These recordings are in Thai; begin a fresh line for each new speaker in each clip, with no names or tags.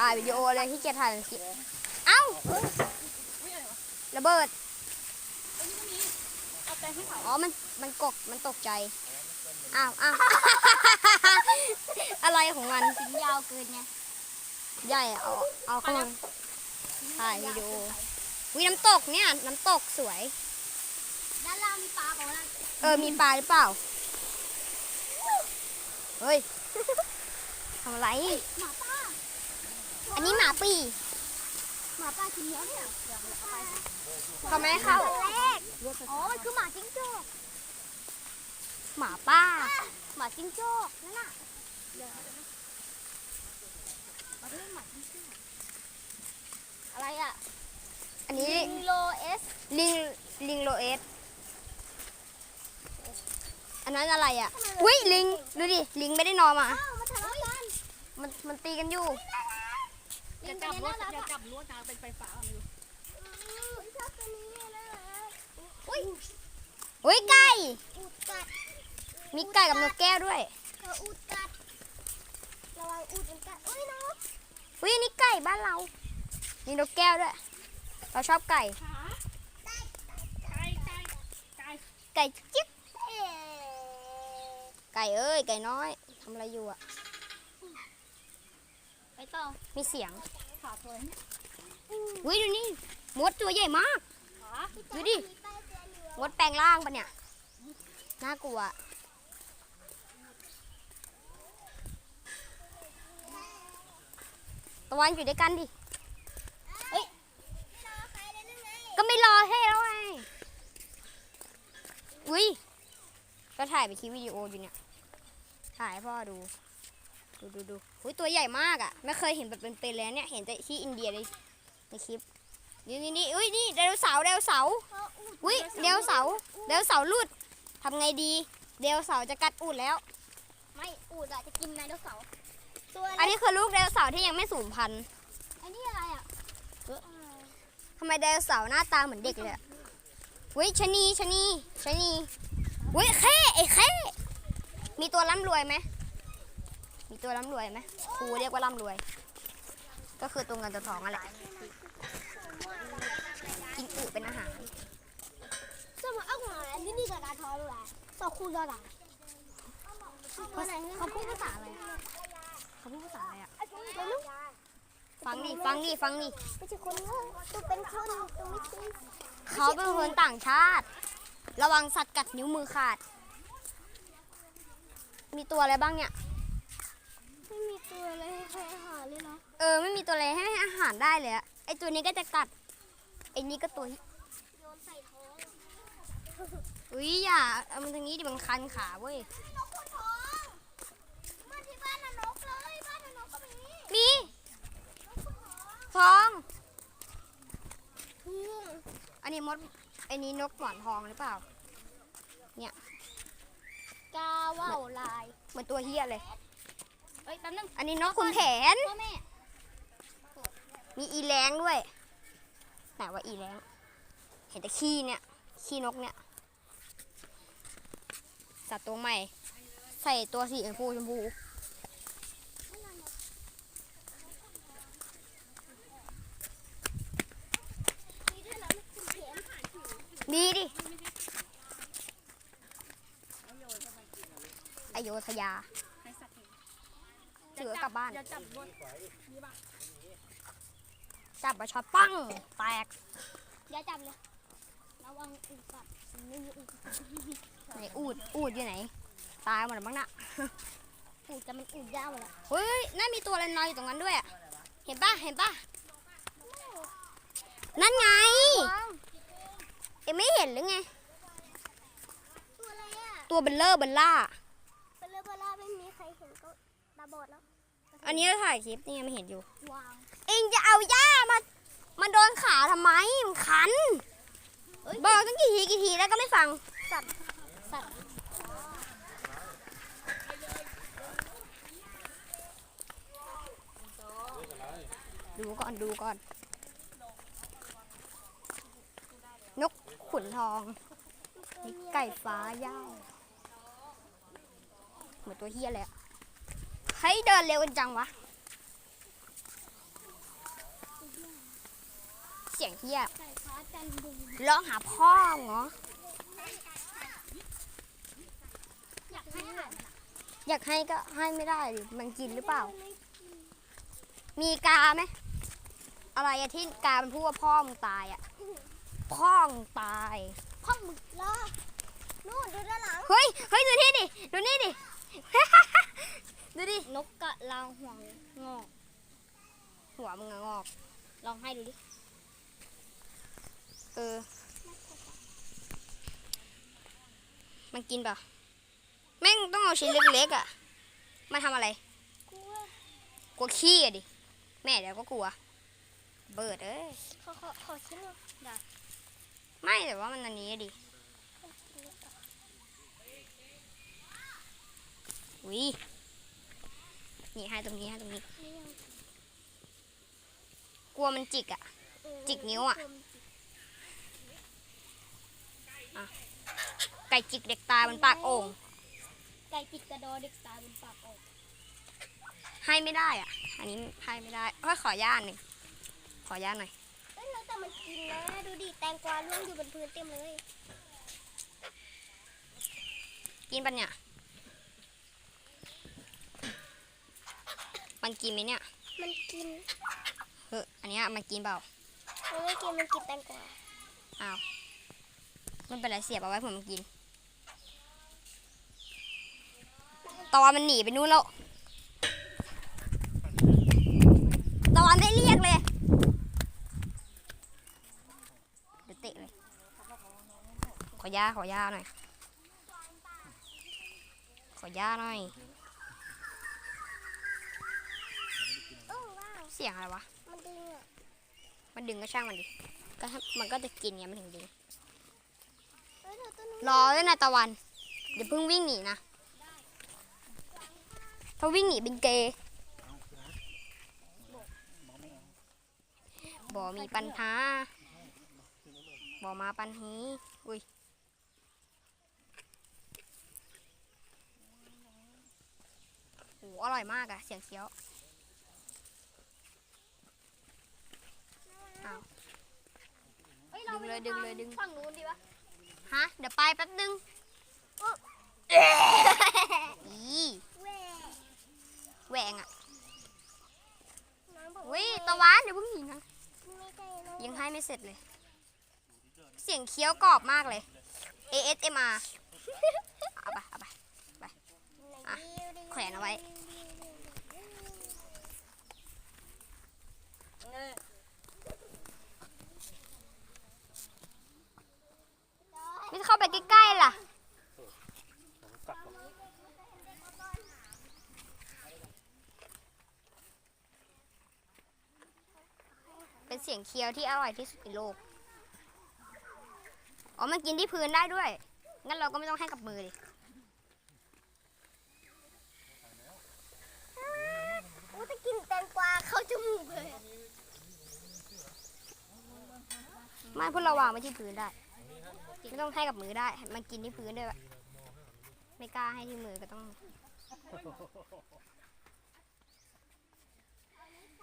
ถ่ายวิดีโอเลยที่เกียจถ่ายเป็นคลิปเอ้าระเบิด
เอาไปให้เขา
อ๋อมันมันกกมันตกใจอ้าวอ้าวอะไรของมัน
ถึงยาวเกินไง
ใหญ่อะเอาเอาเข้ามาถ่ายวิดีโอวิน้ำตกเนี่ยน้ำตกสวย
ด้านล่างมีปลาของนั่น
เออมีปลาหรือเปล่าเฮ้ยทำอะไร
หมาป้า
อันนี้หมาปี
หมาป้ากินเนื้อเนี่ยเดี๋ยวเอาไป
เขาไม่ให้เข้า
แรกอ๋อ มันคือหมาจิ้งจอก
หมาป้า
หมาจิ้งจอกนั่นน่ะเดี๋ยวมาเรื่องหมาจิ้งจอกอะไรอะ
อันนี้
ลิงโลเอส
ลิงลิงโลเอสอันนั้นอะไรอะ อุ้ยลิง ดูดิ ลิงไม่ได้นอนมา
อ้าวมาทะเลาะกัน
มันมันตีกันอยู่
ลิงตัวนี้น่ารัก
อย่า
อะ
จับลวดนะเป็นไฟฟ้าไม่รู้
ชอบตัวนี้น่ารัก
อุ้ยอุ้ยไก่
อูดกัด
มีไก่กับนกแก้วด้วย
เธออูดกัดระวังอูดมันกัดอุ้ยน้อง
อุ้ยอันนี้ไก่บ้านเรา มีนกแก้วด้วย เราชอบไก่
ขาไก่ไก่ไก่
ไก่จิ๊บ
เอ๊ะ
ไก่เอ้ยไก่น้อยทำอะไรอยู่อะ
ไปต่อ
มีเสียง
ขาตัวนี้
อุ้ยดูนี่มดตัวใหญ่มาก
ขา
ดูดิ มดแปลงร่างปะเนี่ย น่ากลัว ตะวันอยู่ด้วยกันดิ เฮ้ย ก็ไม่รอให้แล้วไง อุ้ย ก็ถ่ายไปคลิปวิดีโออยู่เนี่ย ถ่ายให้พ่อดู ดูดูดูอุ้ยตัวใหญ่มากอะ่ะ ไม่เคยเห็นแบบเป็นๆเลยนะเนี่ย เห็นแต่ที่อินเดียเลยในคลิป นี่นี่นี่อุ้ยนี่ไดโนเสาร์ไดโนเสาร์อุ้ยเดวเสาร์เดวเสาร์ลุดทำไงดีเดวเสาร์จะกัดอูดแล้ว
ไม่อูดอะจะกินไดโนเสาร์ตัว
อันนี้คือลูกเดวเสาร์ที่ยังไม่สูญพันธุ์
อันนี้อะไรอะ
ทำไมเดวเสาร์หน้าตาเหมือนเด็กเลยอะอุ้ยชะนีชะนีชะนีอุ้ยแค่ไอ้แค่มีตัวร่ำรวยไหม มีตัวร่ำรวยไหมครูเรียกว่าร่ำรวย ก็คือตัวเงินตัวทองนั่นแหละกินอึเป็นอาหาร
สมมติเอาหัวอันนี้นี่กับการทอเลยต่อคูณยอดอะเขาเขาพูดภาษาอะไร
เขาพูดภาษาอะไรอะ
ไม่รู้
ฟังดิฟังดิฟังดิ
ไม่ใช่คนโง่ตัวเป็นคนตัวไม่ใช่
เขาเป็นคนต่างชาติ ระวังสัตว์กัดนิ้วมือขาด มีตัวอะไรบ้างเนี่ย
ไม่มีตัวอะไรให้ใครอาหารเลยเนาะ
เออไม่มีตัวอะไรให้ให้อาหารได้เลยอะไอตัวนี้ก็จะกัดไอนี้ก็ตัว
โยนใส่ท้อง
อุ้ยอย่าเอามันทางนี้ดิมันคันขาเว้ย
นกคนท้องมาที่บ้านน่ะนกเลยบ้านน่ะนกก็มี
มีทอง
พึ่ง
อันนี้มดไอันนี้นกหมอนทองหรือเปล่า
กาว่าวลาย
เหมือนตัวเฮียเลย
เอ้ยแป๊บนึง
อันนี้นกขุนแผน
พ่อแม่
มีอีแรงด้วยไหนว่าอีแรงเห็นแต่ขี้เนี่ย ขี้นกเนี่ย สัตว์ตัวใหม่ ใส่ตัวสีชมพูชมพู
มีด้วยเหรอมันขุนแผน
ดีดิ อโยธยา
ให้สัตว์เห็น
ถือกลับบ้าน
อย่าจับลวดนี่ป่ะ
จับมาช็อตปั้งแตก
อย่าจับเลยระวังอูดกัดไม่มีอูดกัด
ไหนอูดอูดอยู่ไหน ตายหมดแล้วบ้างนะ
อูดจะมันอูดยาวเลย
เฮ้ยน่ามีตัวอะไรนอนอยู่ตรงนั้นด้วยอะเห็นปะเห็นปะนั่นไงเอ็มไม่เห็นหรือไง
ตัวอะไรอะ
ตัวเบลเลอร์เบลล่า
เบลอเบลาไม่มีใครเห็นก็ตาบอดแล้ว
อันนี้ถ่ายคลิปนี่ยังไม่เห็นอยู่
วาง
เองจะเอาหญ้ามามาโดนขาทำไม มันคัน บอกตั้งกี่ทีกี่ทีแล้วก็ไม่ฟัง
สัตว์สัตว์
ดูก่อนดูก่อน นกขุนทองมีไก่ฟ้าย่างเหมือนตัวเฮียเลยอะ ให้เดินเร็วกันจังวะสียงเฮีย
ไก่ฟ้าจันทร์บู
ร้องหาพ่อเหรอ
อยากให้อาหาร
อยากให้ก็ให้ไม่ได้ดิมันกินหรือเปล่า มีกาไหมอะไรอะที่กามันพูดว่าพ่อมึงตายอะพ่อมึงตาย
พ่อมึกล้อนู่นดูด้านหลัง
เฮ้ย เฮ้ย ดูนี่ดิ ดูนี่ดิ ดูดิ
นกกะลาห่วงงอก
หัวมึงอะงอก
ลองให้ดูดิ
เออ มันกินเปล่ะ แม่งต้องเอาชิ้นเล็กๆอะมาทำอะไร
กลัว
กลัวขี้อะดิ แม่เดี๋ยวก็กลัว เบิดเอ้ย
ขอขอขอชิ้นหนึ่งได้
ไม่แต่ว่ามันอันนี้อะดิอุ้ย นี่ให้ตรงนี้ให้ตรงนี้ กลัวมันจิกอะจิกนิ้วอะไก่จิกเด็กตายบนปากโอ่ง
ไก่จิกกระดอเด็กตายบนปากอก
ให้ไม่ได้อะ อันนี้ให้ไม่ได้เฮ้ยขอย่าหนึ่งขอย่าหน่อย
เอ้ยแล้วแต่มันกินนะดูดิแตงกวาร่วงอยู่บนพื้นเต็มเลย
กินปะเนี่ มันกินไหมเนี่ย
มันกิน
เฮ้ยอันเนี้ยมันกินเปล่า
มันไม่กิน มันกินแตงกวา
อ้าวมันเป็นไรเสียบเอาไว้ผมมันกินตะวันมันหนีไปนู่นแล้วตะวันไม่เรียกเลย เดี๋ยวเตะเลยขอย่าขอย่าหน่อย ขอย่าหน่อย สียงอะไรวะ
มันดึงอะ
มันดึงก็ช่างมันดิ ก็ให้มันก็จะกินไงมันถึงดึง
เอ้ยเธอต้นนู้น
รอด้วยนะตะวัน เดี๋ยวเพิ่งวิ่งหนีนะ ถ้าวิ่งหนีเป็นเกย์บ่มีปัญหาบ่มาปัญหีอุ้ยโหอร่อยมากอะเสียงเคี้ยว
เอ้ยเราไป
ดึงเลยดึงเลยดึง
ฝั่งนู้นดีปะ
ฮะ เดี๋ยวไปแป๊บนึงอี
แหว
แหวงอะ
น้องบอก
วิตะวันเดี๋ยวเพิ่งหนีนะ
ไม่ใช่น้อง
ยังให้ไม่เสร็จเลย เสียงเคี้ยวกรอบมากเลย ASMR เอาไปเอาไปอะแขวนเอาไว้ไม่เข้าไปใกล้ๆล่ะ เป็นเสียงเคี้ยวที่อร่อยที่สุดในโลก อ๋อ มันกินที่พื้นได้ด้วย งั้นเราก็ไม่ต้องให้กับมือดิ
อู้ถ้ากินแตงกวาเข้าจมูกเลย
ไม่พวกเราวางไว้ที่พื้นได้ ไม่ต้องให้กับมือได้ มันกินที่พื้นด้วยวะไม่กล้าให้ที่มือก็ต้อง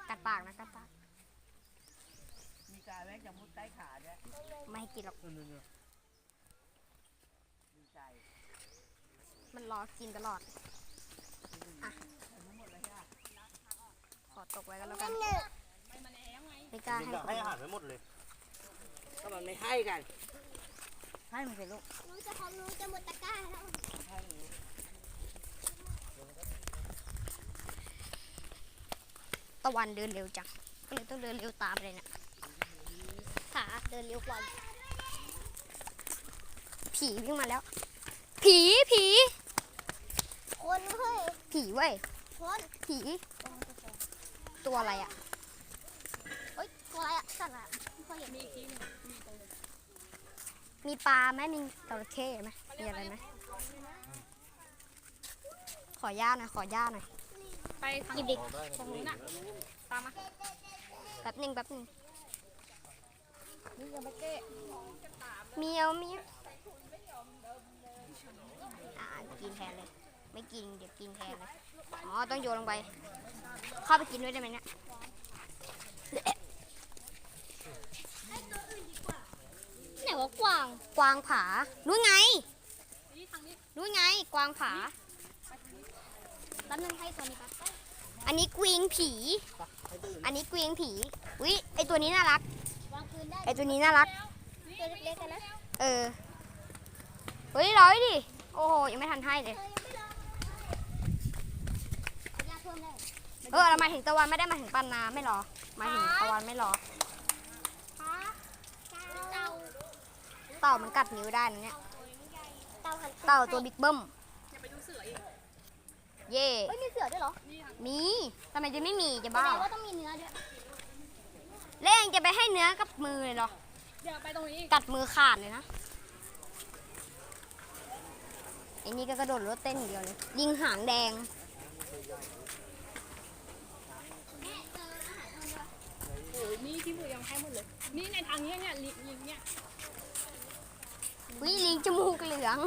กัดปากนะกัดปาก
มีการแม่งจะมุดใต้ขาด้วย
ไม่ให้กินหรอก
ดีใจ
มันรอกินตลอด อะ ขอตกไว้ก็แล้วกัน ไม่กล้าให้
อยากให้อาหารไว้หมดเลย
ก็มันไม่ให้กัน ให้มันเป็นลูก
น้องจะของน้องจะหมดตะกร้าแล้ว
ให้มัน
ตะวันเดินเร็วจังก็เลยต้องเดินเร็วตามเลยเนะ
ขาเดินเร็วกว่า
ผีวิ่งมาแล้ว ผีผี
คนเฮ้ย
ผีเว้ย
คน
ผีตัวอะไรอะ
เฮ้ยตัวอะไรอะสัตว์อะไม่เคยเห็นมีทีนึง
มีปลาไหมมีจระเข้ไหมมีอะไรไหมขอย่าหน่อยขอย่าหน่อย
ไปทาง
หยิบดิ
ตรงนู้นน่ะตามมา
แป๊บหนึ่งแป๊บหนึ่ง
นี่ยังไม่เก้
เมียวเมียวอ่ากินแทนเลย ไม่กินเดี๋ยวกินแทนเลยอ๋อต้องโยนลงไป เข้าไปกินด้วยได้ไหมเนี่ย
ไหนว่ากวาง
กวางผานู้นไง
นี่ทางนี้
นู้นไงกวางผา
แป๊บนึงให้ตัวนี้แป๊บ
อันนี้กวงผี อันนี้กวงผีวิไอตัวนี้น่ารัก
วางคืนได้
ไอตัวนี้น่ารัก
ตัวเล็กๆกันนะ
เออ เฮ้ยร้อยดิ โอ้โหยังไม่ทันให้เลย
เธอยังไม่รอเอายาเพิ่มได้
เออเราหมายถึงตะวันไม่ได้หมายถึงปันนาไม่รอหมายถึงตะวันไม่รอ
เต่า
เต่ามันกัดนิ้วได้นะเนี่ย
เต่าหัน
เต่าตัวบิ๊กเบิ้ม
อย่าไปดูเสืออีก
เย่
เฮ้ยมีเสือด้วยเหรอ
นี่ทาง
มีทำไมจะไม่มีจะ
แส
บ้า
ดง
เหรอ
ว่าต้องมีเนื้อด้วย
แล้วเองจะไปให้เนื้อกับมือเลยเหรอ
เดี๋ยวไปตรงนี้อีก
กัดมือขาดเลยนะไอ้นี่ก็กระโดดรถเต้นอย่างเดียวเลยยิงหางแดง
โอ้ยนี่ที่มือยังให้หมดเลย นี่ในทางนี้เนี่ยลิงลิงเนี่ย
วิลิงจมูกเหลือง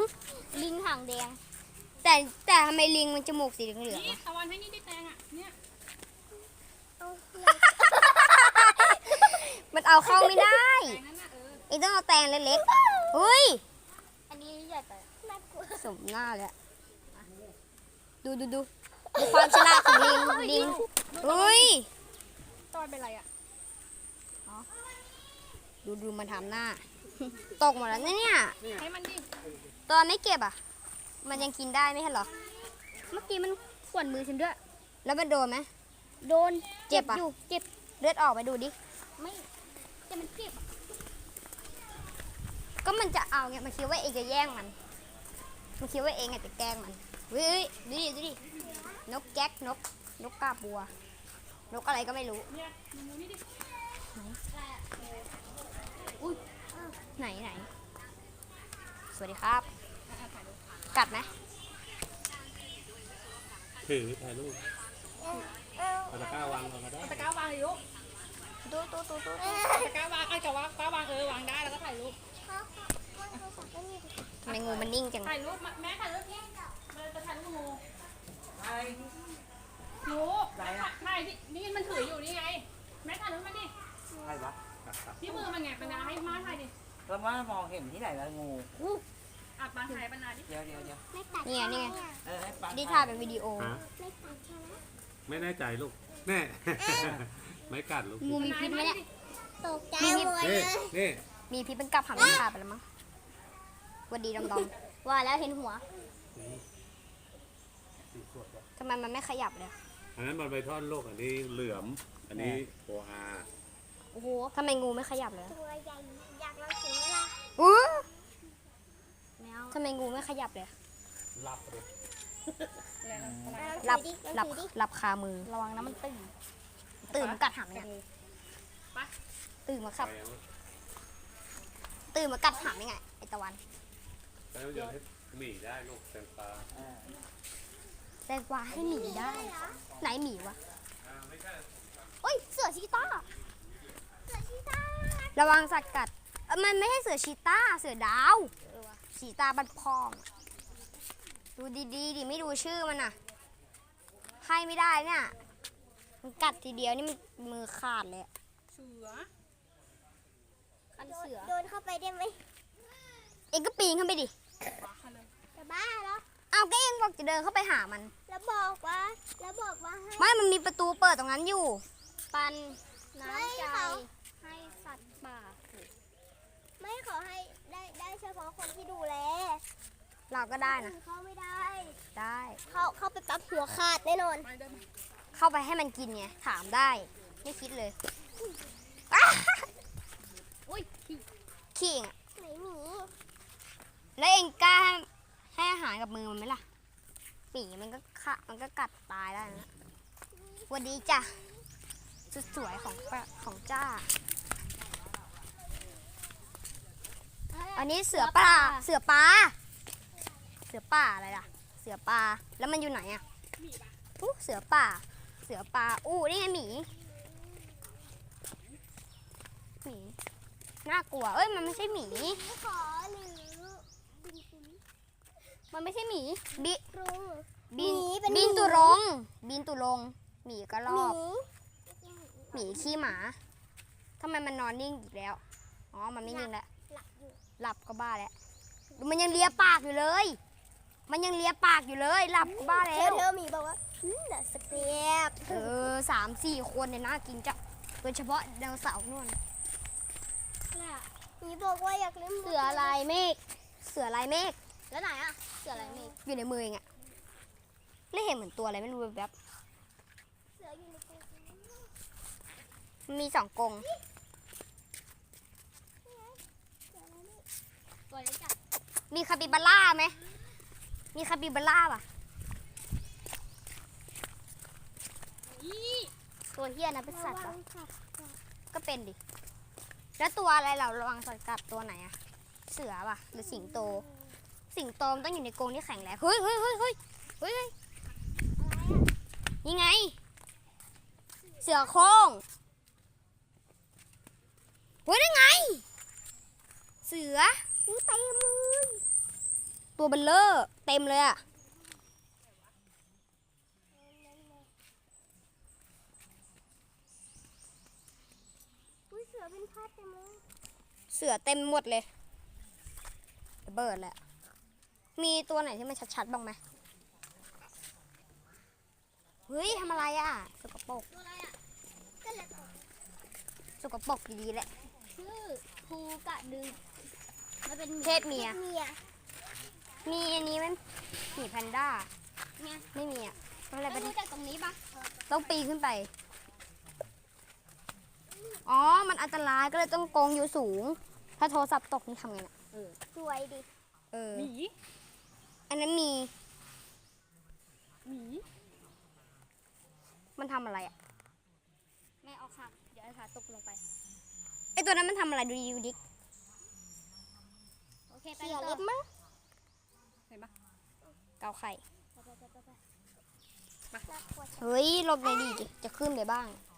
ลิงหางแดง แต่แต่ทำไมลิงมันจมูกสีเหลือง
นี่ตะวันให้นี่ได้แตงอะ เนี่ย
ๆมันเอาเข้าไม่ได้
แตงนั้นน่ะเออ
เองต้องเอาแตงเล็กๆเฮ้ย
อันนี้ใหญ่ไปน่ากลัว
สมหน้าเลยอะดูดูดูดูความฉลาดของลิงลิงเฮ้ย
ตอนเป็นไรอะ
ดูดูมันทำหน้า ตกหมดแล้วนะเนี่ย
ให้มันดิ
ตอนไม่เก็บอะ มันยังกินได้ไม่ใช่เหรอ
เมื่อกี้มันข่วนมือฉันด้วย
แล้วมันโดนไหม
โดน
เจ็บปะ
อยู่เจ็บ
เลือดออกไปดูดิ
ไม่แต่มันเจ็บอะ
ก็มันจะเอาไง มันคิดว่าเองจะแย่งมัน มันคิดว่าเองอาจจะแกล้งมันเฮ้ยดูดิดูดิ นกแก๊กนก นกกาบัว นกอะไรก็ไม่รู้
เนี่ยดูนี่ดิ
ไหนไหน สวัสดีครับ กัดไหม
ถือถ่ายรูปเอาตะกร้าวางลงมาได้
ตะกร้าวางเลยลูก
ดูดูดูดู
ตะกร้าวางไอ้กับว่ากร้าวางเออวางได้แล้วก็ถ่ายรูป
ทำไมงูมันนิ่งจัง
ถ่ายรูปมาแม่ถ่ายรูปนี่เราจะถ่ายรูปงูหนูถ่ายดินี่มันถืออยู่นี่ไง แม่ถ่ายรูปมาดิ
ใช่ปะ
ที่มือมันไงปัญญาให้มาถ่ายดิ
แล้วว่ามองเห็นที่ไหนละงู
อะปังถ่ายปัญญาดิ
เดี๋ยวเดี๋ยวเดี๋ยว
ไม่ตัด
นี่ไงนี่ไง
เออให้ปัง
ดิถ่ายเป็นวิดีโอ
ฮะ
ไม่ตัดใช่ไหม
ไม่แน่ใจลูกแน่ ไม่กัดลูก
งูมีพิษไหมเนี่ย
ตกใจ
มี
หมด
นี่
เลย
นี่
มีพิษเป็นกับหางไม่ขาดไปแล้วมั้งหวันดีดอมดอมว่าแล้วเห็นหัวทำไมมันไม่ขยับเลย
อันนั้นมันไปท่อนโลกอันนี้เหลือม อันนี้โอฮา
โอ้โหทำไมงูไม่ขยับเลย
ตัวใหญ่ อู้แมว
ทำไมงูไม่ขยับเลย
หลับเลย
หลับ
ดิ
หลับ
ถือดิ
หลับคามือ
ระวังนะมันตื่น
ตื่นมากัดหางเนี่ยตื่นมาขับ
ไปยัง
ตื่นมากัดหางยังไงไอตะวัน
ไปยังจะให้หมีได้ลูกแตงปลา
เออ
แตงกวาให้หมีได้ ไหนหมีวะ
อ่าไม่ใช่
เฮ้ยเสือชีต้าเสือชีต้า
ระวังสัตว์กัด เอ้ยมันไม่ใช่เสือชีต้า เสือดาวชีตาบันพอง ดูดีๆดิไม่ดูชื่อมันอะ ให้ไม่ได้เนี่ย มันกัดทีเดียวนี่มันมือขาดเลยอะ
เสือ
คันเสือ
โดนเข้าไปได้ไหม
เองก็ปีนขึ้นไปดิ
จะบ้าเหรอ
เอาก็เองบอกจะเดินเข้าไปหามัน
แล้วบอกว่า แล้วบอกว่าให้
ไม่ มันมีประตูเปิดตรงนั้นอยู่ ปัน
ไม่
น้ำใจ
เขา
ให้สัตว์ป่า
ไม่ขอให้ได้ได้เฉพาะ คนที่ดูแล
เราก็ได้นะ
เขาไม่ได้
ได้
เขาเขาไปปั๊บหัวขาดแน่นอน
ไปเดินมา
เข้าไปให้มันกินไงถามได้ ไม่คิดเลย
อุ้ย
ขี้เองอะ
ไหนหมี
แล้วเองกล้าให้ให้อาหารกับมือมันไหมล่ะหมีมันก็ขะมันก็กัดตายได้นะหวันดีจ้ะสุดสวยของป้าของจ้า อันนี้เสือป่า เสือป่า เสือป่าอะไรล่ะ เสือป่า แล้วมันอยู่ไหนอะอู้เสือป่า เสือป่า อู้นี่ไงหมี หมี น่ากลัว เอ้ย มันไม่ใช่หมี
ไม่ขอหรือบินบิน
มันไม่ใช่หมี บิ
รุง
บิน
หมีเป็นหมี
บินตุรง บินตุรง หมีกระร
หมี
อกหมีขี้หมา ทำไมมันนอนนิ่งอีกแล้ว อ๋อ มันไม่นิ่งแล้ว
หลับอยู่
หลับก็บ้าแล้วดูมันยังเลียปากอยู่เลย มันยังเลียปากอยู่เลย หลับก็บ้า
เธ
แล้
อ
ว
เธอมีบอกว่าอืมน่ะสเตียบ
เออสามสี่คนเนี่ยน่ากินจ้ะโดยเฉพาะไดโนเสาร์นู่น
มีบอกว่าอยากเล่น
เสือลายเมฆเสือลายเมฆ
แล้วไหนอะเสืออะไรมี
อยู่ในมือเองอะไม่เห็นเหมือนตัวอะไรไม่รู้แบบ
เสืออยู่ในกรง
ๆมันมีสองกรง
ตัวเล็กจัด
มีคาปิบาร่าไหม มีคาปิบาร่าป่ะตัวเฮียนะเป็นสัตว์ปะก็เป็นดิ แล้วตัวอะไรเราระวังสัตว์กัดตัวไหนอะเสือป่ะ หรือสิงโต สิงโตมันต้องอยู่ในกรงที่แข็งแรงเฮ้ยเฮ้ยเฮ้ยเฮ้ยเฮ้ยยนี่ไง เสือโคร่งเฮ้ยนั่นไง เสือ
อู้เต็มเลย
ตัวเบลเลอร์เต็มเลยอะ
อุ้ยเสือเป็นพาดเต็มเลย
เสือเต็มหมดเลยระเบิดแหละ มีตัวไหนที่มันชัดๆบ้างไหมเฮ้ยทำอะไรอะสกปรก
ตัวอะไรอะก็เลย
สกปรกดีๆแหละ
ชื่อภูกระดึง มันเป็น
เพศเมีย
เมีย
มีอันนี้ไหมหมีแพนด้า
ไง
ไม่มีอะอะไร
แล้ว
เป็น
รู้จักตรงนี้ปะ
ต้องปีนขึ้นไป อ๋อ มันอันตรายก็เลยต้องกรงอยู่สูง ถ้าโทรศัพท์ตกนี่ทำไงน่ะ
สวยดิ
เออ
หมี
อันนั้นมี
หมี
มันทำอะไรอะ
แม่เอาค่ะเดี๋ยวไอ้ขาตกลงไป
ไอตัวนั้นมันทำอะไรดูดิดูดิ
โอ เคไป
เสือ
ต่
เล็
อก
มั้ง
เห็นปะ
เกาไข่
ไปไปไปไปไปน่ากลัวจัง
เฮ้ยหลบเลยดิจะขึ้นไปบ้าง
น